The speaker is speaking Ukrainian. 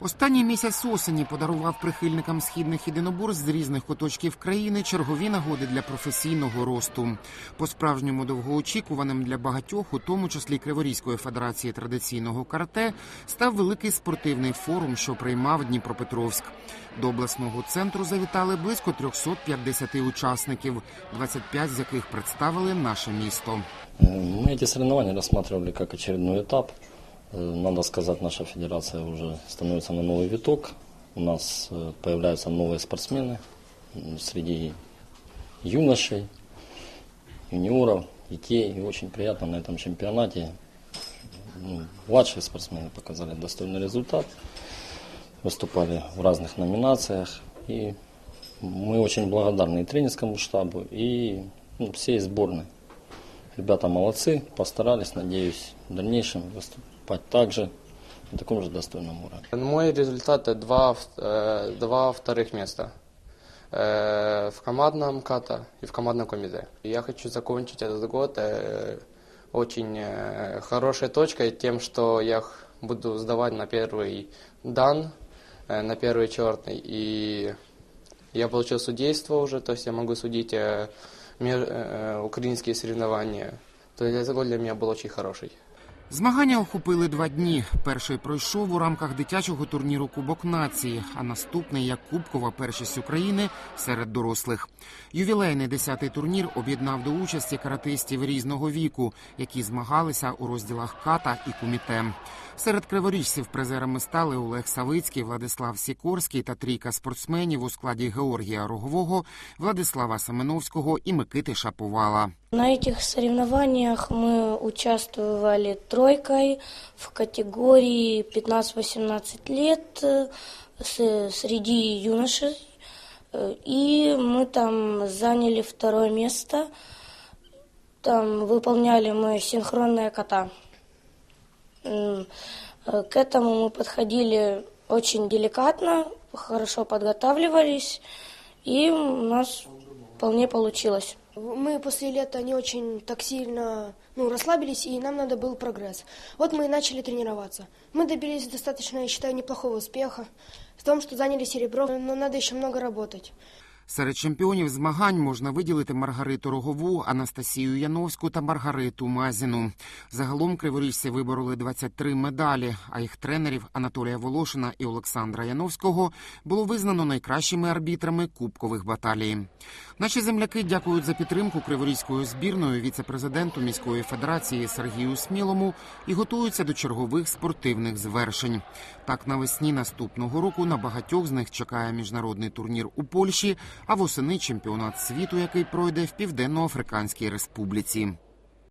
Останній місяць осені подарував прихильникам східних єдиноборств з різних куточків країни чергові нагоди для професійного росту. По справжньому довгоочікуваним для багатьох, у тому числі Криворізької федерації традиційного карате, став великий спортивний форум, що приймав Дніпропетровськ. До обласного центру завітали близько 350 учасників, 25 з яких представили наше місто. Мы эти соревнования рассматривали как очередной этап. Э, Надо сказать, наша федерация уже становится на новый виток. У нас э, появляются новые спортсмены среди юношей, юниоров, детей. И очень приятно на этом чемпионате. ну, Младшие спортсмены показали достойный результат, выступали в разных номинациях. И мы очень благодарны и тренерскому штабу, и ну, всей сборной. Ребята молодцы, постарались, надеюсь, в дальнейшем выступать также на таком же достойном уровне. Мой результат два, э, два вторых места. Э, В командном ката и в командном комите. Я хочу закончить этот год э, очень хорошей точкой тем, что я буду сдавать на первый дан, на первый черный. И я получил судейство уже, то есть я могу судить украинские соревнования. То есть этот год для меня был очень хороший. Змагання охопили два дні. Перший пройшов у рамках дитячого турніру Кубок нації, а наступний як Кубкова першість України серед дорослих. Ювілейний десятий турнір об'єднав до участі каратистів різного віку, які змагалися у розділах ката і куміте. Серед криворіжців призерами стали Олег Савицький, Владислав Сікорський та трійка спортсменів у складі Георгія Рогового, Владислава Семеновського і Микити Шаповала. На этих соревнованиях мы участвовали тройкой в категории 15-18 лет э, среди юношей. Э, И мы там заняли второе место. Там выполняли мы синхронные кота. Э, К этому мы подходили очень деликатно, хорошо подготавливались, и у нас вполне получилось. Мы после лета не очень так сильно ну, расслабились, и нам надо был прогресс. Вот мы и начали тренироваться. Мы добились достаточно, я считаю, неплохого успеха в том, что заняли серебро, но надо еще много работать. Серед чемпіонів змагань можна виділити Маргариту Рогову, Анастасію Яновську та Маргариту Мазіну. Загалом криворіжці вибороли 23 медалі, а їх тренерів Анатолія Волошина і Олександра Яновського було визнано найкращими арбітрами кубкових баталій. Наші земляки дякують за підтримку криворізькою збірною віце-президенту міської федерації Сергію Смілому і готуються до чергових спортивних звершень. Так, навесні наступного року на багатьох з них чекає міжнародний турнір у Польщі, а восени чемпіонат світу, який пройде в Південно-Африканській Республіці.